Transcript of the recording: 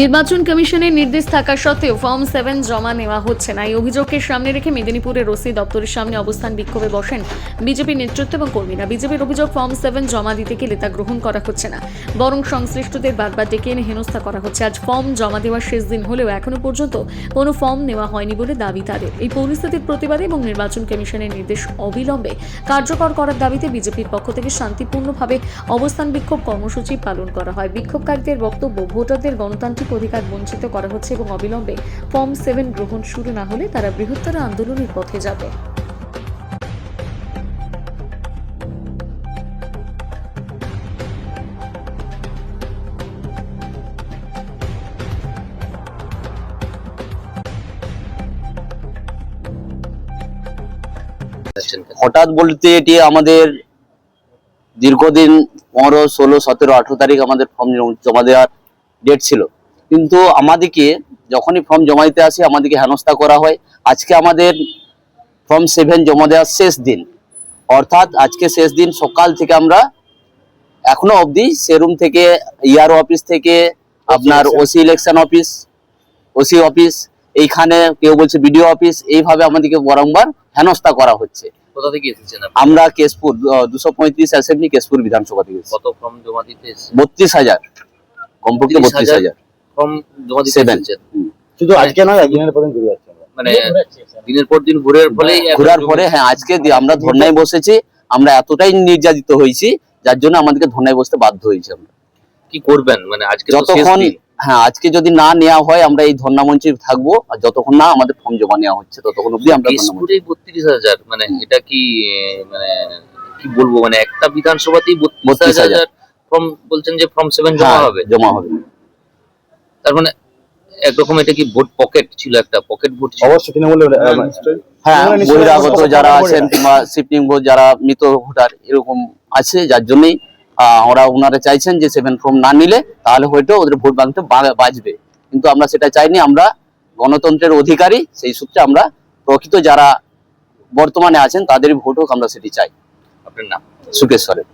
নির্বাচন কমিশনের নির্দেশ থাকা সত্ত্বেও ফর্ম সেভেন জমা নেওয়া হচ্ছে না। এই অভিযোগকে সামনে রেখে মেদিনীপুরের ওসি দপ্তরের সামনে অবস্থান বিক্ষোভে বসেন বিজেপি নেতৃত্ব এবং কর্মীরা। বিজেপির অভিযোগ, ফর্ম সেভেন জমা দিতে গেলে তা গ্রহণ করা হচ্ছে না। বরং সংশ্লিষ্টদের বারবার ডেকে এনে হেনস্থা করা হচ্ছে। আজ ফর্ম জমা দেওয়ার শেষ দিন হলেও এখনও পর্যন্ত কোনো ফর্ম নেওয়া হয়নি বলে দাবি তাদের। এই পরিস্থিতির প্রতিবাদে এবং নির্বাচন কমিশনের নির্দেশ অবিলম্বে কার্যকর করার দাবিতে বিজেপির পক্ষ থেকে শান্তিপূর্ণভাবে অবস্থান বিক্ষোভ কর্মসূচি পালন করা হয়। বিক্ষোভকারীদের বক্তব্য, ভোটারদের গণতান্ত্রিক অধিকার বঞ্চিত করা হচ্ছে এবং অবিলম্বে ফর্ম সেভেন গ্রহণ শুরু না হলে তারা বৃহত্তর আন্দোলনের পথে যাবে। হঠাৎ বলতে এটি আমাদের দীর্ঘদিন পনেরো, ষোলো, সতেরো, আঠেরো তারিখ আমাদের ফর্ম জমা দেওয়ার ডেট ছিল। কিন্তু আমাদেরকে যখনই ফর্ম জমা দিতে আসি আমাদেরকে হেনস্থা করা হয়। আজকে আমাদের ফর্ম সেভেন জমা দেওয়ার শেষ দিন। অর্থাৎ আজকে শেষ দিন সকাল থেকে আমরা এখনও অবধি সেরুম থেকে ইয়ারও অফিস থেকে আপনার OC election office OC office এইখানে কেউ বলছে বিডিও অফিস এইভাবে আমাদেরকে বারংবার হেনস্থা করা হচ্ছে। কোথা থেকে এসেছেন আমরা কেশপুর দুশো পঁয়ত্রিশ অ্যাসেম্বলি কেশপুর বিধানসভা থেকে কত ফর্ম জমা দিতে বত্রিশ হাজার। কমপক্ষে বত্রিশ হাজার। ফর্ম জমা দিতে. শুধু আজকে নয় একদিনের পরে ঘুরে যাচ্ছে মানে দিনের পর দিন ঘুরে ঘোরার পরে হ্যাঁ আজকে আমরা ধর্নায় বসেছি আমরা এতটাই নির্যাতিত হয়েছি যার জন্য আমাদেরকে ধর্নায় বসতে বাধ্য হয়েছি আমরা। কি করবেন? মানে আজকে যতক্ষণ হ্যাঁ আজকে যদি না নেওয়া হয় আমরা এই ধর্না মঞ্চে থাকব আর যতক্ষণ না আমাদের ফর্ম জমা নেওয়া হচ্ছে ততক্ষণ অবধি আমরা বত্রিশ হাজার মানে এটা কি মানে কি বলব? মানে একটা বিধানসভাতেই বত্রিশ হাজার। ফর্ম বলছেন যে ফর্ম সেভেন জমা হ্যাঁ, হবে। জমা হবে। তার মানে একরকম এটা কি ভোট পকেট ছিল একটা? পকেট ভোট ছিল? অবশ্যই তৃণমূলের আহ, হ্যাঁ বহিরাগত যারা আছেন কিংবা শিফটিং ভোট যারা মৃত ভোটার এরকম আছে যার জন্যই আহ, ওরা ওনারা চাইছেন যে সেভেন ফর্ম না নিলে তাহলে হয়তো ওদের ভোট ব্যাংকটা বাঁচবে। কিন্তু আমরা সেটা চাইনি আমরা গণতন্ত্রের অধিকারী সেই সূত্রে আমরা প্রকৃত যারা বর্তমানে আছেন তাদের ভোট হোক আমরা সেটি চাই। আপনার নাম? সুকেশ্বরের।